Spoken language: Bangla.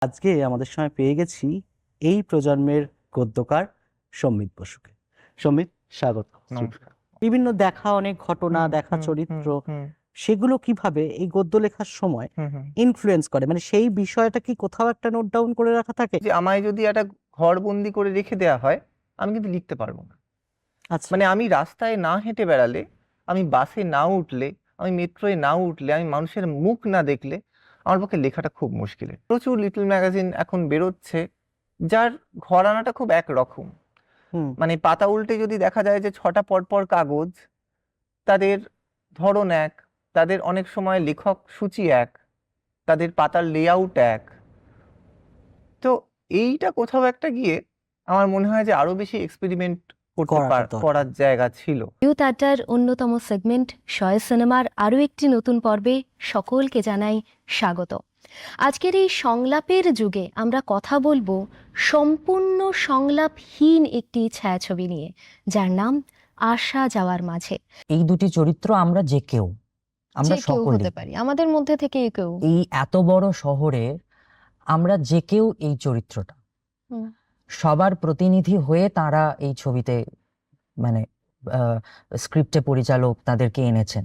আজকে আমাদের সময় পেয়ে গেছি এই প্রজন্মের গদ্যকার সম্মিত বসুকে। সম্মিত স্বাগত। নমস্কার। বিভিন্ন দেখা অনেক ঘটনা দেখা চরিত্র সেগুলো কীভাবে এই গদ্য লেখার সময়। ইনফ্লুয়েন্স করে? মানে সেই বিষয়টা কি কোথাও একটা নোট ডাউন করে রাখা থাকে? যে আমায় যদি একটা ঘর বন্দি করে রেখে দেওয়া হয় আমি কিন্তু লিখতে পারব না। আচ্ছা। মানে আমি রাস্তায় না হেঁটে বেড়ালে আমি বাসে না উঠলে আমি মেট্রোয় না উঠলে আমি মানুষের মুখ না দেখলে আমার পক্ষে লেখাটা খুব মুশকিলের। প্রচুর লিটল ম্যাগাজিন এখন বেরোচ্ছে যার ঘরানাটা খুব একরকম। মানে পাতা উল্টে যদি দেখা যায় যে ছটা পরপর কাগজ তাদের ধরন এক তাদের অনেক সময় লেখক সূচি এক তাদের পাতার লেআউট এক। তো এইটা কোথাও একটা গিয়ে আমার মনে হয় যে আরও বেশি এক্সপেরিমেন্ট করার জায়গা ছিল। ইউথ আড্ডার অন্যতম সেগমেন্ট শয় সিনেমার আরও একটি নতুন পর্বে সকলকে জানাই স্বাগত। আজকের এই সংলাপের যুগে আমরা কথা বলব সম্পূর্ণ সংলাপহীন একটি ছায়াছবি নিয়ে যার নাম আসা যাওয়ার মাঝে। এই দুটি চরিত্র আমরা যে কেউ আমরা সকলে। হতে পারি আমাদের মধ্যে থেকে কেউ। এই এত বড় শহরে আমরা যে কেউ এই চরিত্রটা। সবার প্রতিনিধি হয়ে তারা এই ছবিতে মানে স্ক্রিপ্টে পরিচালক তাদেরকে এনেছেন।